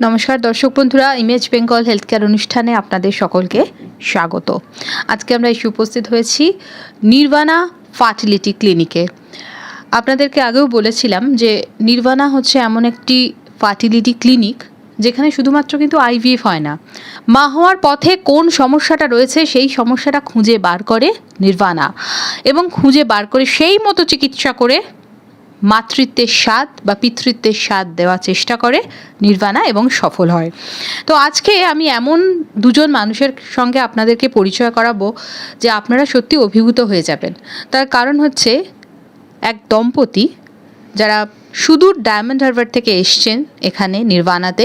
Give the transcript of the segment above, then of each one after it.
নমস্কার দর্শক বন্ধুরা ইমেজ বেঙ্গল হেলথ কেয়ার অনুষ্ঠানে আপনাদের সকলকে স্বাগত। আজকে আমরা এসে উপস্থিত হয়েছি নির্বাণা ফার্টিলিটি ক্লিনিকে। আপনাদেরকে আগেও বলেছিলাম যে নির্বাণা হচ্ছে এমন একটি ফার্টিলিটি ক্লিনিক যেখানে শুধুমাত্র কিন্তু আইভিএফ হয় না। মা হওয়ার পথে কোন সমস্যাটা রয়েছে সেই সমস্যাটা খুঁজে বার করে নির্বাণা এবং খুঁজে বার করে সেই মতো চিকিৎসা করে মাতৃত্বের স্বাদ বা পিতৃত্বের স্বাদ দেওয়ার চেষ্টা করে, নির্বাণা এবং সফল হয়। তো আজকে আমি এমন দুজন মানুষের সঙ্গে আপনাদেরকে পরিচয় করাবো যে আপনারা সত্যি অভিভূত হয়ে যাবেন। তার কারণ হচ্ছে এক দম্পতি যারা সুদূর ডায়মন্ড হারবার থেকে এসছেন এখানে নির্বাণাতে।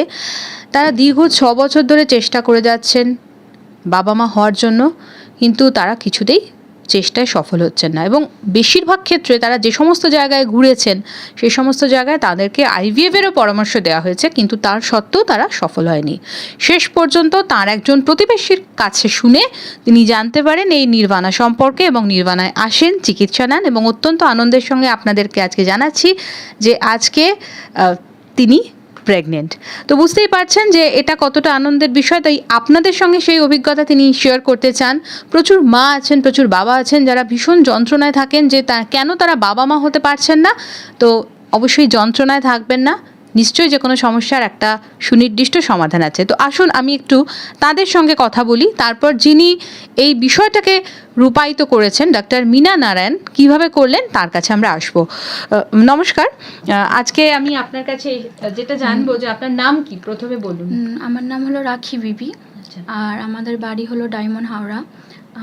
তারা দীর্ঘ ছ বছর ধরে চেষ্টা করে যাচ্ছেন বাবা মা হওয়ার জন্য, কিন্তু তারা কিছুতেই চেষ্টায় সফল হচ্ছেন না। এবং বেশিরভাগ ক্ষেত্রে তারা যে সমস্ত জায়গায় ঘুরেছেন, সেই সমস্ত জায়গায় তাদেরকে আইভিএফেরও পরামর্শ দেওয়া হয়েছে, কিন্তু তার সত্ত্বেও তারা সফল হয়নি। শেষ পর্যন্ত তার একজন প্রতিবেশীর কাছে শুনে তিনি জানতে পারেন এই নির্বাণা সম্পর্কে এবং নির্বাণায় আসেন, চিকিৎসা নেন এবং অত্যন্ত আনন্দের সঙ্গে আপনাদেরকে আজকে জানাচ্ছি যে আজকে তিনি প্রেগনেন্ট তো বুঝতেই পারছেন যে এটা কতটা আনন্দের বিষয়, তাই আপনাদের সঙ্গে সেই অভিজ্ঞতা তিনি শেয়ার করতে চান। প্রচুর মা আছেন, প্রচুর বাবা আছেন, যারা ভীষণ যন্ত্রণায় থাকেন যে তা, কেন তারা বাবা মা হতে পারছেন না? তো অবশ্যই যন্ত্রণায় থাকবেন না। নিশ্চয়ই যে কোনো সমস্যার একটা সুনির্দিষ্ট সমাধান আছে। তো আসুন আমি একটু তাদের সঙ্গে কথা বলি। তারপর যিনি এই বিষয়টাকে রূপায়িত করেছেন ডাক্তার মিনা নারায়ণ কীভাবে করলেন তার কাছে আমরা আসব। নমস্কার। আজকে আমি আপনার কাছে যেটা জানব যে আপনার নাম কি? প্রথমে বলুন। আমার নাম হলো রাখি বিবি আচ্ছা। আর আমাদের বাড়ি হলো ডায়মন্ড হাওড়া।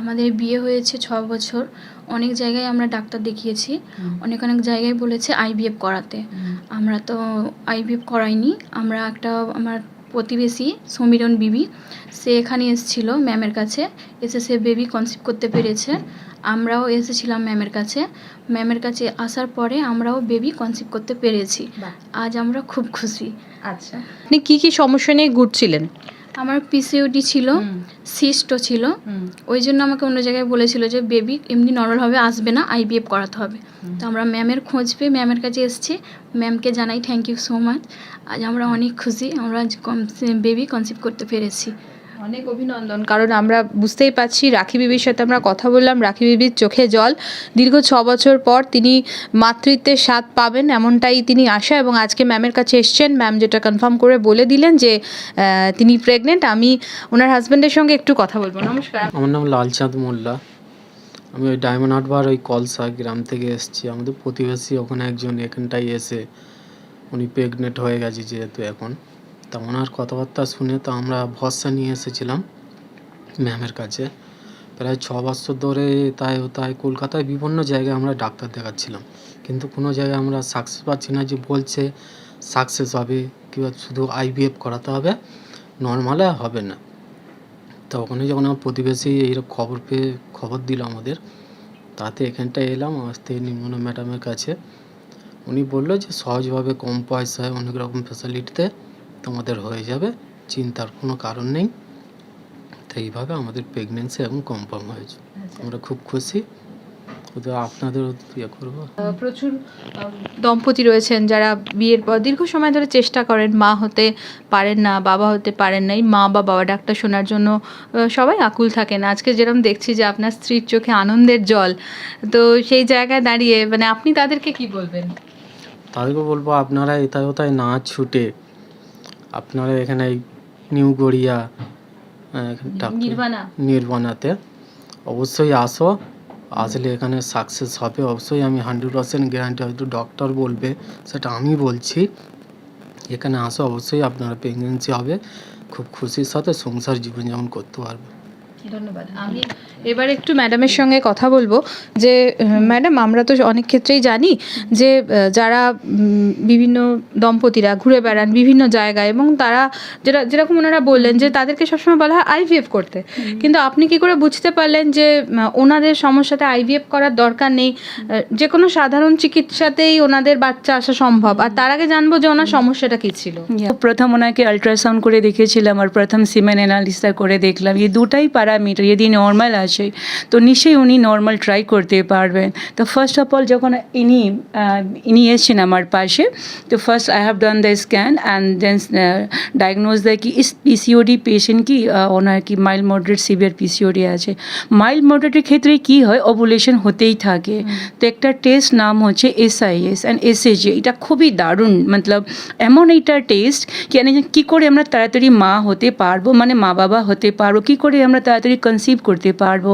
আমাদের বিয়ে হয়েছে ছ বছর। অনেক জায়গায় আমরা ডাক্তার দেখিয়েছি। অনেক অনেক জায়গায় বলেছে আইভিএফ করাতে। আমরা তো আইভিএফ করাইনি। আমরা একটা আমার প্রতিবেশী সমীরণ বিবি সে এখানে এসেছিল ম্যামের কাছে। এসে সে বেবি কনসিভ করতে পেরেছে। আমরাও এসেছিলাম ম্যামের কাছে। ম্যামের কাছে আসার পরে আমরাও বেবি কনসিভ করতে পেরেছি। আজ আমরা খুব খুশি। আচ্ছা। আপনি কি কি সমস্যা নিয়ে ঘুরছিলেন? আমার পিসিওডি ছিল সিস্টও ছিল। ওই জন্য আমাকে অন্য জায়গায় বলেছিল যে বেবি এমনি নর্মালভাবে আসবে না আইবিএফ করাতে হবে। তো আমরা ম্যামের খোঁজ পেয়ে ম্যামের কাছে এসেছি। ম্যামকে জানাই থ্যাংক ইউ সো মাচ আজ আমরা অনেক খুশি আমরা আজ বেবি কনসিভ করতে পেরেছি। অনেক অভিনন্দন। কারণ আমরা বুঝতেই পারছি, রাখি বিবির সাথে আমরা কথা বললাম, রাখি বিবির চোখে জল। দীর্ঘ ছ বছর পর তিনি মাতৃত্বের স্বাদ পাবেন এমনটাই তিনি আশা এবং আজকে ম্যামের কাছে এসছেন। ম্যাম যেটা কনফার্ম করে বলে দিলেন যে তিনি প্রেগনেন্ট আমি ওনার হাজব্যান্ডের সঙ্গে একটু কথা বলব। নমস্কার। আমার নাম লালচাঁদ মোল্লা। আমি ওই ডায়মন্ড হারবার ওই কলসা গ্রাম থেকে এসেছি। আমাদের প্রতিবেশী ওখানে একজন এখানটায় এসে উনি প্রেগনেন্ট হয়ে গেছে যেহেতু এখন। তা ওনার কথাবার্তা শুনে তো আমরা ভরসা নিয়ে এসেছিলাম ম্যামের কাছে। প্রায় ছ বছর ধরে তাই ও তাই কলকাতায় বিভিন্ন জায়গায় আমরা ডাক্তার দেখাচ্ছিলাম। কিন্তু কোনো জায়গায় আমরা সাকসেস পাচ্ছি না যে বলছে সাকসেস হবে কিংবা শুধু আইভিএফ করাতে হবে নর্মালে হবে না। তো ওখানে যখন আমার প্রতিবেশী এইরকম খবর পেয়ে খবর দিল আমাদের, তাতে এখানটায় এলাম আসতে নির্মলা ম্যাডামের কাছে। উনি বলল যে সহজভাবে কম পয়সায় অনেক রকম ফ্যাসিলিটিতে তোমাদের হয়ে যাবে চিন্তার কোনো কারণ নেই। তো এইভাবে আমাদের প্রেগনেন্সি এবং কনফার্ম হয়েছে। আমরা খুব খুশি। তো আপনাদেরও ইয়ে করব। প্রচুর দম্পতি রয়েছেন যারা বিয়ের পর দীর্ঘ সময় ধরে চেষ্টা করেন মা হতে পারেন না বাবা হতে পারেন না এই মা বা বাবা ডাক্তার শোনার জন্য সবাই আকুল থাকেন। আজকে যেরকম দেখছি যে আপনার স্ত্রীর চোখে আনন্দের জল। তো সেই জায়গায় দাঁড়িয়ে মানে আপনি তাদেরকে কি বলবেন? তাদেরকে বলব আপনারা এথায় ওথায় না ছুটে আপনারা এখানে নিউ গড়িয়া নির্বাণাতে। অবশ্যই আসো। আসলে এখানে সাকসেস হবে। অবশ্যই আমি হান্ড্রেড পার্সেন্ট গ্যারান্টি হয়তো ডক্টর বলবে। সেটা আমি বলছি। এখানে আসো। অবশ্যই আপনারা প্রেগনেন্সি হবে। খুব খুশির সাথে সংসার জীবনযাপন করতে পারবে। ধন্যবাদ। আমি এবার একটু ম্যাডামের সঙ্গে কথা বলব যে ম্যাডাম আমরা তো অনেক ক্ষেত্রেই জানি যে যারা বিভিন্ন দম্পতিরা ঘুরে বেড়ান বিভিন্ন জায়গায় এবং তারা যেটা যেরকম ওনারা বললেন যে তাদেরকে সবসময় বলা হয় আইভিএফ করতে। কিন্তু আপনি কি করে বুঝতে পারলেন যে ওনাদের সমস্যাতে আইভিএফ করার দরকার নেই? যে কোনো সাধারণ চিকিৎসাতেই ওনাদের বাচ্চা আসা সম্ভব। আর তার আগে জানব যে ওনার সমস্যাটা কি ছিল। প্রথম ওনাকে আল্ট্রাসাউন্ড করে দেখেছিলাম আর প্রথম সিমেন অ্যানালিসিস করে দেখলাম। এই দুটাই পারা প্যারামিটার যদি নর্মাল আছে, তো নিশ্চয়ই উনি নর্মাল ট্রাই করতে পারবেন। তো ফার্স্ট অফ অল যখন ইনি ইনি এসছেন আমার পাশে, তো first I have done the scan and then diagnose দেয় কি, ইস পিসিওডি পেশেন্ট কি ওনার কি মাইল্ড মডারেট সিভিয়ার পিসিওডি আছে। মাইল্ড মডারেটের ক্ষেত্রে কি হয় ওভুলেশন হতেই থাকে। তো একটা টেস্ট নাম হচ্ছে এসআইএস অ্যান্ড এসএজি এটা খুবই দারুণ, মতলব এমন এইটা টেস্ট কি কী করে আমরা তাড়াতাড়ি মা হতে পারব মানে মা বাবা হতে পারব, কী করে আমরা কনসিভ করতে পারব।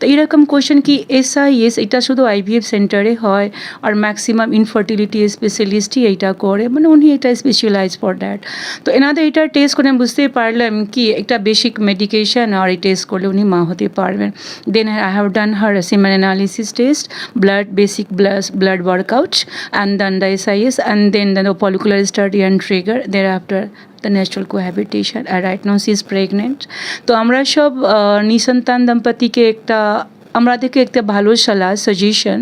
তো এরকম কোয়েশ্চেন কি এসআইএস এটা শুধু আইভিএফ সেন্টারে হয়, আর ম্যাক্সিমাম ইনফার্টিলিটি স্পেশালিস্টই এইটা করে মানে উনি এটা স্পেশালাইজ ফর দ্যাট তো এনাদের এটা টেস্ট করে আমি বুঝতে পারলাম কি, একটা বেসিক মেডিকেশন আর এই টেস্ট করলে উনি মা হতে পারবেন। Then I have done her semen analysis test blood basic blood blood workout and then the SIS and then the follicular study and trigger there after the natural cohabitation R right now she is pregnant তো আমরা সব আহ, নিঃসন্তান দম্পতিকে একটা আমাদেরকে একটা ভালো সালাহ suggestion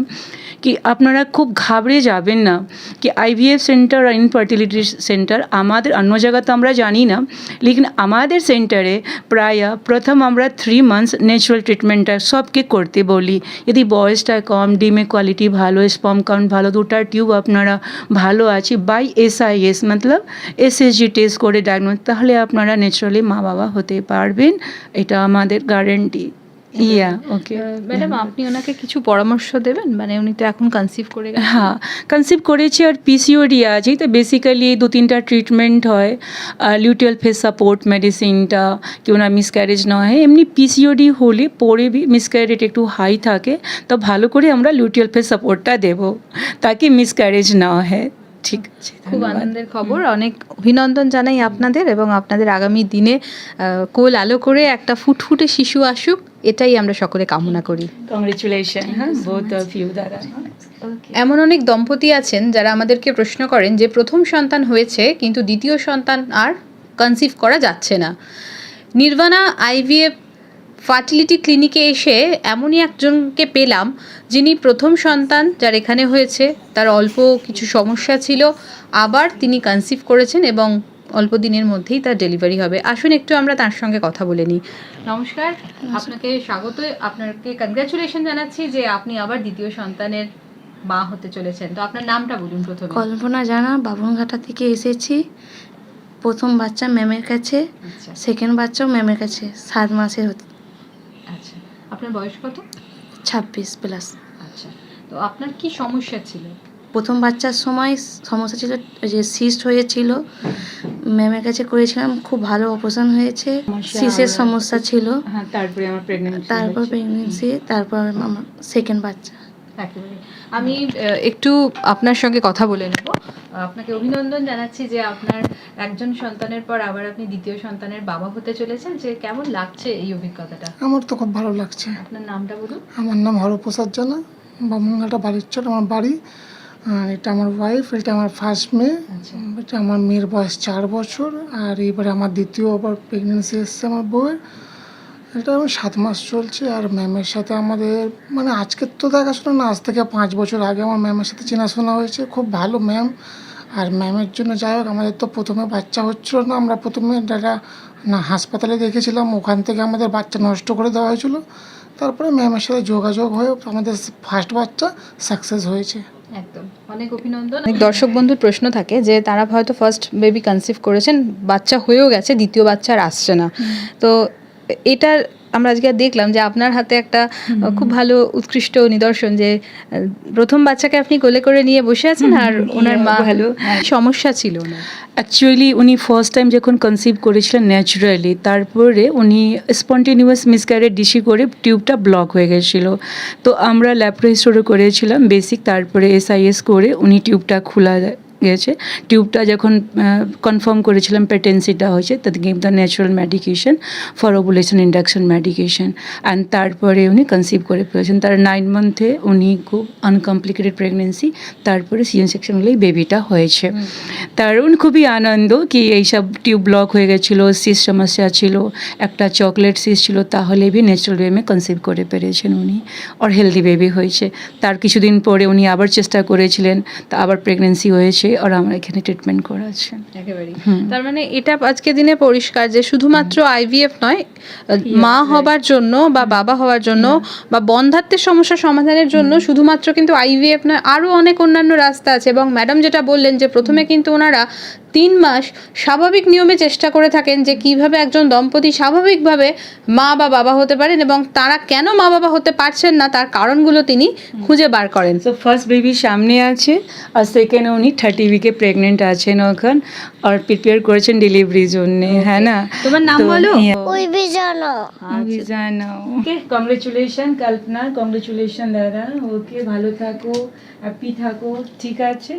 কি আপনারা খুব ঘাবড়ে যাবেন না কি আইভিএফ সেন্টার আর ইনফার্টিলিটি সেন্টার আমাদের অন্য জায়গা তো আমরা জানি না, লেকিন আমাদের সেন্টারে প্রায় প্রথম আমরা থ্রি মান্থস ন্যাচারাল ট্রিটমেন্টটা সবকে করতে বলি। যদি বয়সটা কম, ডিমে কোয়ালিটি ভালো স্পম কাউন্ট ভালো, দুটা টিউব আপনারা ভালো আছে বাই এসআইএস মতলব এসএসজি টেস্ট করে ডায়াগনোস তাহলে আপনারা ন্যাচারালি মা বাবা হতে পারবেন, এটা আমাদের গ্যারেন্টি ইয়া ওকে ম্যাডাম আপনি ওনাকে কিছু পরামর্শ দেবেন? মানে উনি তো এখন কনসিভ করে হ্যাঁ কনসিভ করেছি আর পিসিওডি আছে তো বেসিক্যালি দু তিনটা ট্রিটমেন্ট হয়। লিউটিয়াল ফেস সাপোর্ট মেডিসিনটা কি ওনার মিসক্যারেজ না হয়। এমনি পিসিওডি হলে পরে বি মিসক্যারেজ একটু হাই থাকে তো ভালো করে আমরা লিউটিয়াল ফেস সাপোর্টটা দেবো। তাকে মিসক্যারেজ না হয়। ঠিক আছে খুব আনন্দের খবর। অনেক অভিনন্দন জানাই আপনাদের এবং আপনাদের আগামী দিনে কোল আলো করে একটা ফুটফুটে শিশু আসুক এটাই আমরা সকলে কামনা করি। কংগ্রেচুলেশন হ্যাঁ বোথ অফ ইউ দাদা এমন অনেক দম্পতি আছেন যারা আমাদেরকে প্রশ্ন করেন যে প্রথম সন্তান হয়েছে কিন্তু দ্বিতীয় সন্তান আর কনসিভ করা যাচ্ছে না। নির্বাণা আইভিএফ ফার্টিলিটি ক্লিনিকে এসে এমনই একজনকে পেলাম যিনি প্রথম সন্তান যার এখানে হয়েছে। তার অল্প কিছু সমস্যা ছিল আবার তিনি কনসিভ করেছেন এবং অল্প দিনের মধ্যেই তার ডেলিভারি হবে। আসুন একটু আমরা তার সঙ্গে কথা বলে নিই। নমস্কার আপনাকে স্বাগত। আপনাকে কনগ্রাচুলেশন জানাচ্ছি যে আপনি আবার দ্বিতীয় সন্তানের মা হতে চলেছেন। তো আপনার নামটা বলুন প্রথমে। কল্পনা জানা বাবনঘাটা থেকে এসেছি। প্রথম বাচ্চা ম্যামের কাছে আচ্ছা। সেকেন্ড বাচ্চাও ম্যামের কাছে সাত মাসের হতে আচ্ছা আপনার বয়স কত? ছাব্বিশ প্লাস। আচ্ছা তো আপনার কি সমস্যা ছিল? প্রথম বাচ্চার সময় সমস্যা ছিল যে সিস্ট হয়েছিল। ম্যামের কাছে করেছিলাম খুব ভালো অপারেশন হয়েছে। সিসের সমস্যা ছিল। হ্যাঁ তারপরে আমার প্রেগনেন্ট তারপর প্রেগনেন্সি তারপর আমার সেকেন্ড বাচ্চা। একেবারে। আমি একটু আপনার সঙ্গে কথা বলে নেব। আপনাকে অভিনন্দন জানাচ্ছি যে আপনার একজন সন্তানের পর আবার আপনি দ্বিতীয় সন্তানের বাবা হতে চলেছেন। যে কেমন লাগছে এই অভিজ্ঞতাটা? আমার তো খুব ভালো লাগছে। আপনার নামটা বলুন। আমার নাম হরপ্রসাদ জানা বামনঘাটা বাড়ির চট আমার বাড়ি। আর এটা আমার ওয়াইফ এটা আমার ফার্স্ট মেয়ে। আচ্ছা। এটা আমার মেয়ের বয়স চার বছর আর এবারে আমার দ্বিতীয় আবার প্রেগনেন্সি এসছে আমার বউয়ের। এটা আমার সাত মাস চলছে আর ম্যামের সাথে আমাদের মানে আজকের তো দেখাশোনা না আজ থেকে পাঁচ বছর আগে আমার ম্যামের সাথে চেনাশোনা হয়েছে। খুব ভালো ম্যাম ম্যামের জন্য যাই হোক আমাদের তো প্রথমে বাচ্চা হচ্ছিল না। আমরা প্রথমে একটা না হাসপাতালে দেখেছিলাম ওখান থেকে আমাদের বাচ্চা নষ্ট করে দেওয়া হয়েছিল। তারপরে ম্যামের সাথে যোগাযোগ হয়ে আমাদের ফার্স্ট বাচ্চা সাকসেস হয়েছে। একদম। অনেক অভিনন্দন। অনেক দর্শক বন্ধুর প্রশ্ন থাকে যে তারা হয়তো ফার্স্ট বেবি কনসিভ করেছেন বাচ্চা হয়েও গেছে দ্বিতীয় বাচ্চা আর আসছে না। তো এটার আমরা আজকে দেখলাম যে আপনার হাতে একটা খুব ভালো উৎকৃষ্ট নিদর্শন যে প্রথম বাচ্চাকে আপনি কোলে করে নিয়ে বসে আছেন আর ওনার মা ভালো। হ্যাঁ, সমস্যা ছিল অ্যাকচুয়ালি উনি ফার্স্ট টাইম যখন কনসিভ করেছিলেন ন্যাচারালি তারপরে উনি স্পন্টিনিউয়াস মিসক্যারেজ ডিসি করে টিউবটা ব্লক হয়ে গেছিল। তো আমরা ল্যাপ্রোহিস্টোরে করেছিলাম বেসিক তারপরে এসআইএস করে উনি টিউবটা খোলা গেছে টিউবটা যখন কনফার্ম করেছিলাম প্রেটেন্সিটা হয়েছে তাতে give the natural medication for ovulation induction medication and তারপরে উনি কনসিভ করে ফেলেছেন। তার নাইন মান্থে উনি খুব আনকমপ্লিকেটেড প্রেগনেন্সি তারপরে সিএন সেকশন হলেই বেবিটা হয়েছে। তার উনি খুবই আনন্দ কি এইসব টিউব ব্লক হয়ে গেছিল সিস সমস্যা ছিল একটা চকলেট সিস ছিল তাহলে বি ন্যাচারাল ওয়েমে কনসিভ করে পেরেছেন উনি আর হেলদি বেবি হয়েছে। তার কিছুদিন পরে উনি আবার চেষ্টা করেছিলেন তা আবার প্রেগনেন্সি হয়েছে। আসে আর আমরা এখানে ট্রিটমেন্ট করাচ্ছে একেবারেই। তার মানে এটা আজকে দিনে পরিষ্কার যে শুধুমাত্র আইভিএফ নয় মা হবার জন্য বা বাবা হওয়ার জন্য বা বন্ধাত্বের সমস্যা সমাধানের জন্য শুধুমাত্র কিন্তু আইভিএফ নয় আরও অনেক অন্যান্য রাস্তা আছে এবং ম্যাডাম যেটা বললেন যে প্রথমে কিন্তু ওনারা তিন মাস স্বাভাবিক নিয়মে চেষ্টা করে থাকেন যে কীভাবে একজন দম্পতি স্বাভাবিকভাবে মা বা বাবা হতে পারেন এবং তারা কেন মা বাবা হতে পারছেন না তার কারণগুলো তিনি খুঁজে বার করেন। সো ফার্স্ট বেবি সামনে আছে আর সেকেন্ড উনি থার্টি উইকে প্রেগনেন্ট আছেন ওখান আর প্রিপেয়ার করেছেন ডেলিভারির জন্য হ্যাঁ না? তোমার নাম বলো? ওই বিজানো আমি জানো ওকে কংগ্রেচুলেশন কল্পনা কংগ্রেচুলেশন দাদা। ওকে ভালো থাকো হ্যাপি থাকো ঠিক আছে?